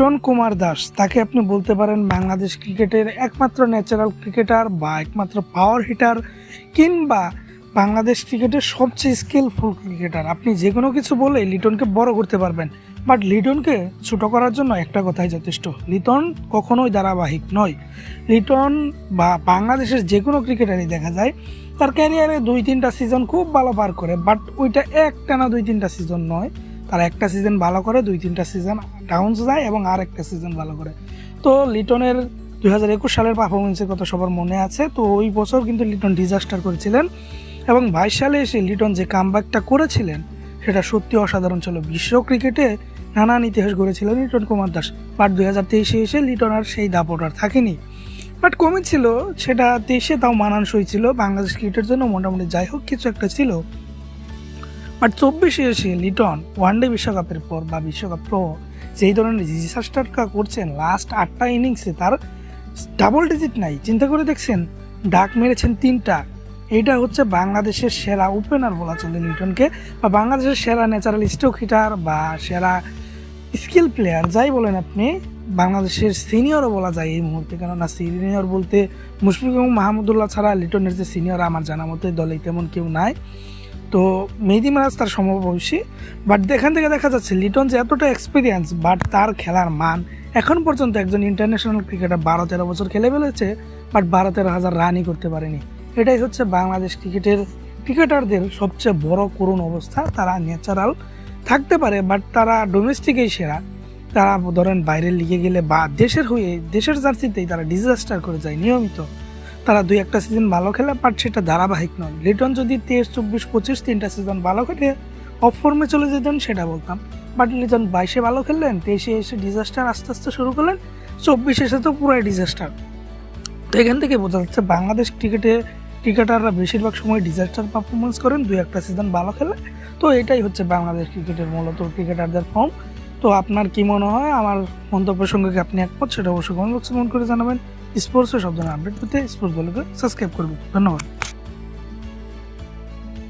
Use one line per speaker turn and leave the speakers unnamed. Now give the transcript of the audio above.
লিটন কুমার দাস, তাকে আপনি বলতে পারেন বাংলাদেশ ক্রিকেটের একমাত্র ন্যাচারাল ক্রিকেটার বা একমাত্র পাওয়ার হিটার কিংবা বাংলাদেশ ক্রিকেটের সবচেয়ে স্কিলফুল ক্রিকেটার আপনি যে কোনো কিছু বলে লিটনকে বড় করতে পারবেন। বাট লিটনকে ছোট করার জন্য একটা কথাই যথেষ্ট। লিটন কখনোই ধারাবাহিক নয়। লিটন বা বাংলাদেশের যে কোনো ক্রিকেটারই দেখা যায়, তার ক্যারিয়ারে দুই তিনটা সিজন খুব ভালো পার করে বাট ওইটা একটা না দুই তিনটা সিজন নয়। তারা একটা সিজন ভালো করে, দুই, তিনটা সিজন ডাউন যায় এবং আর একটা সিজন ভালো করে। তো লিটনের দুই হাজার একুশ সালের পারফরমেন্সের কথা সবার মনে আছে। তো ওই বছর কিন্তু লিটন ডিজাস্টার করেছিলেন এবং বাইশ সালে এসে লিটন যে কামব্যাকটা করেছিলেন, সেটা সত্যি অসাধারণ ছিল। বিশ্ব ক্রিকেটে নানান ইতিহাস গড়েছিলেন লিটন কুমার দাস। বাট দুই হাজার তেইশে এসে লিটন আর সেই দাপট আর থাকেনি। বাট কমেছিল, সেটা তেইশে তাও মানানসই ছিল। বাংলাদেশ ক্রিকেটের জন্য মোটামুটি যাই হোক, কিছু একটা ছিল। বাট চব্বিশে এসে লিটন ওয়ানডে বিশ্বকাপের পর বা বিশ্বকাপ প্রো যেই ধরনের ডিজাস্টারটা করছেন লাস্ট আটটা ইনিংসে তার ডাবল ডিজিট নাই। চিন্তা করে দেখছেন, ডাক মেরেছেন তিনটা। এইটা হচ্ছে বাংলাদেশের সেরা ওপেনার বলা চলে লিটনকে, বা বাংলাদেশের সেরা ন্যাচারাল স্ট্রোক হিটার বা সেরা স্কিল প্লেয়ার যাই বলেন আপনি, বাংলাদেশের সিনিয়রও বলা যায় এই মুহূর্তে। কেননা সিনিয়র বলতে মুশফিক এবং মাহমুদুল্লাহ ছাড়া লিটনের যে সিনিয়র আমার জানা মতে দলে তেমন কেউ নাই। তো মেহেদি মারাজ তার সমবয়সী বাট এখান থেকে দেখা যাচ্ছে লিটন যে এতটা এক্সপিরিয়েন্স বাট তার খেলার মান এখন পর্যন্ত একজন ইন্টারন্যাশনাল ক্রিকেটার বারো তেরো বছর খেলে ফেলেছে বাট বারো তেরো হাজার রানই করতে পারেনি। এটাই হচ্ছে বাংলাদেশ ক্রিকেটের ক্রিকেটারদের সবচেয়ে বড় করুণ অবস্থা। তারা ন্যাচারাল থাকতে পারে বাট তারা ডোমেস্টিকেই সেরা। তারা ধরেন বাইরের লিগে গেলে বা দেশের হয়ে, দেশের জার্সিতেই তারা ডিজাস্টার করে যায়, নিয়মিত। তারা দুই একটা সিজন ভালো খেলে বাট সেটা ধারাবাহিক নয়। লিটন যদি তেইশ, চব্বিশ, পঁচিশ তিনটা সিজন ভালো খেলে অফ ফর্মে চলে যেতেন, সেটা বলতাম। বাট লিটন বাইশে ভালো খেললেন, তেইশে এসে ডিজাস্টার আস্তে আস্তে শুরু করলেন, চব্বিশে এসে তো পুরাই ডিজাস্টার তো এখান থেকে বোঝা যাচ্ছে বাংলাদেশ ক্রিকেটে ক্রিকেটাররা বেশিরভাগ সময় ডিজাস্টার পারফরমেন্স করেন, দুই একটা সিজন ভালো খেলে। তো এটাই হচ্ছে বাংলাদেশ ক্রিকেটের মূলত ক্রিকেটারদের ফর্ম তো আপনার কি মনে হয়? আমার মন্তব্য সঙ্গে আপনি একমত? সেটা অবশ্যই কমেন্ট বক্সে কমেন্ট করে জানাবেন। স্পোর্টসের ধরনের আপডেট পেতে স্পোর্টস বলে সাবস্ক্রাইব করবেন। ধন্যবাদ।